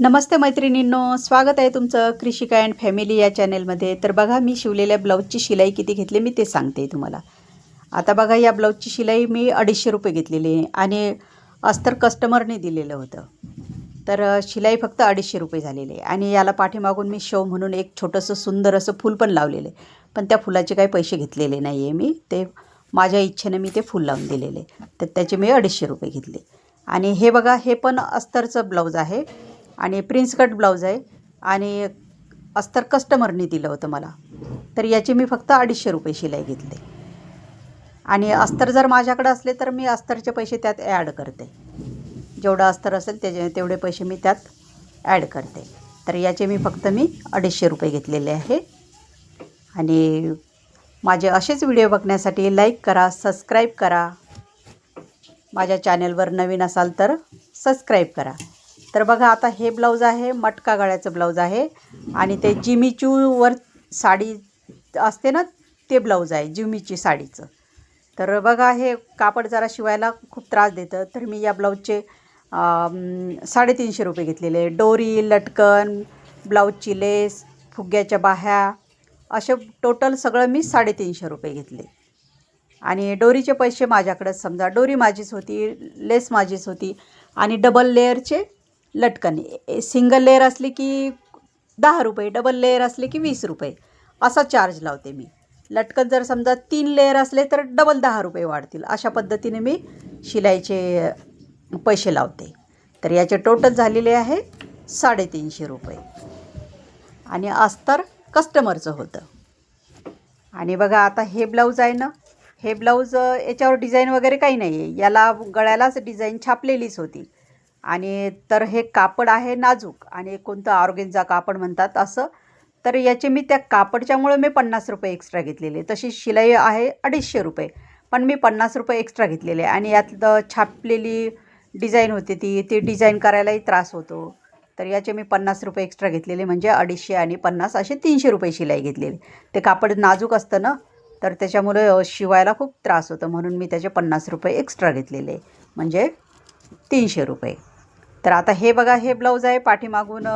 नमस्ते मैत्रिणींनो स्वागत आहे तुमचं कृषिका अँड फॅमिली या चॅनेलमध्ये. तर बघा मी शिवलेल्या ब्लाऊजची शिलाई किती घेतली मी ते सांगते तुम्हाला. आता बघा या ब्लाऊजची शिलाई मी अडीचशे रुपये घेतलेली आहे आणि अस्तर कस्टमरने दिलेलं होतं. तर शिलाई फक्त अडीचशे रुपये झालेली आहे आणि याला पाठीमागून मी शो म्हणून एक छोटंसं सुंदर असं फूल पण लावलेलं आहे. पण त्या फुलाचे काही पैसे घेतलेले नाही आहे मी. ते माझ्या इच्छेने मी ते फूल लावून दिलेले तर त्याचे मी अडीचशे रुपये घेतले. आणि हे बघा हे पण अस्तरचं ब्लाऊज आहे. आणि प्रिन्स कट ब्लाऊज आहे. आणि अस्तर कस्टमरनी दिलं होतं मला. तर याची मी फक्त अडीचशे रुपये शिलाई घेतले. आणि अस्तर जर माझ्याकडे असले तर मी अस्तरचे पैसे त्यात ॲड करते. जेवढं अस्तर असेल त्याचे तेवढे पैसे मी त्यात ॲड करते. तर याचे मी फक्त मी अडीचशे रुपये घेतलेले आहे. आणि माझे असेच व्हिडिओ बघण्यासाठी लाईक करा सबस्क्राईब करा. माझ्या चॅनलवर नवीन असाल तर सबस्क्राईब करा. तर बघा आता हे ब्लाऊज आहे मटका गळ्याचं ब्लाऊज आहे. आणि ते जिमीचूवर साडी असते ना ते ब्लाऊज आहे जिमीची साडीचं. तर बघा हे कापड जरा शिवायला खूप त्रास देतं. तर मी या ब्लाऊजचे साडेतीनशे रुपये घेतलेले. डोरी लटकन ब्लाऊजची लेस फुग्याच्या बाह्या असे टोटल सगळं मी साडेतीनशे रुपये घेतले. आणि डोरीचे पैसे माझ्याकडंच समजा डोरी माझीच होती लेस माझीच होती आणि डबल लेअरचे लटकन. ए- सिंगल लेअर असली की दहा रुपये डबल लेअर असले की वीस रुपये. असा चार्ज लावते मी. लटकन जर समजा तीन लेअर असले तर डबल दहा रुपये वाढतील. अशा पद्धतीने मी शिलाईचे पैसे लावते. तर याचे टोटल झालेले आहे साडेतीनशे रुपये. आणि अस्तर कस्टमरचं होतं. आणि बघा आता हे ब्लाऊज आहे ना हे ब्लाऊज याच्यावर डिझाईन वगैरे काही नाही आहे याला गळ्यालाच डिझाईन छापलेलीच होती. आणि तर हे कापड आहे नाजूक आणि कोणतं ऑर्गेनचा कापड म्हणतात असं. तर याचे मी त्या कापडच्यामुळे मी पन्नास रुपये एक्स्ट्रा घेतलेले. तशी शिलाई आहे अडीचशे रुपये. पण मी पन्नास रुपये एक्स्ट्रा घेतलेले आणि यातलं छापलेली डिझाईन होती ती ती डिझाईन करायलाही त्रास होतो. तर याचे मी पन्नास रुपये एक्स्ट्रा घेतलेले म्हणजे अडीचशे आणि पन्नास असे तीनशे रुपये शिलाई घेतलेली. ते कापड नाजूक असतं ना तर त्याच्यामुळे शिवायला खूप त्रास होतो म्हणून मी त्याचे पन्नास रुपये एक्स्ट्रा घेतलेले. म्हणजे तीनशे रुपये. तर आता हे बघा हे ब्लाऊज आहे पाठीमागून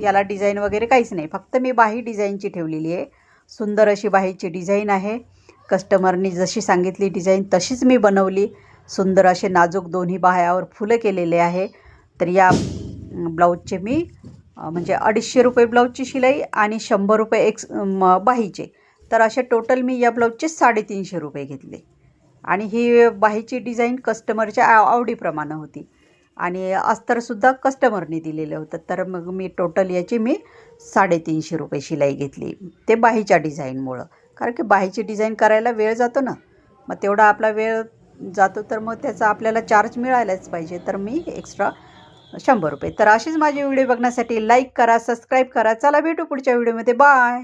याला डिझाईन वगैरे काहीच नाही. फक्त मी बाही डिझाईनची ठेवलेली आहे. सुंदर अशी बाहीची डिझाईन आहे. कस्टमरनी जशी सांगितली डिझाईन तशीच मी बनवली. सुंदर असे नाजूक दोन्ही बाह्यावर फुलं केलेले आहे. तर या ब्लाऊजचे मी म्हणजे अडीचशे रुपये ब्लाऊजची शिलाई आणि शंभर रुपये एक्स बाहीचे. तर असे टोटल मी या ब्लाऊजचे साडेतीनशे रुपये घेतले. आणि ही बाहीची डिझाईन कस्टमरच्या आवडीप्रमाणे होती. आणि अस्तरसुद्धा कस्टमरने दिलेलं होतं. तर मग मी टोटल याची मी साडेतीनशे रुपये शिलाई घेतली. ते बाहीच्या डिझाईनमुळं कारण की बाहीची डिझाईन करायला वेळ जातो ना. मग तेवढा आपला वेळ जातो तर मग त्याचा आपल्याला चार्ज मिळायलाच पाहिजे. तर मी एक्स्ट्रा शंभर रुपये. तर अशीच माझी व्हिडिओ बघण्यासाठी लाईक करा सबस्क्राईब करा. चला भेटू पुढच्या व्हिडिओमध्ये बाय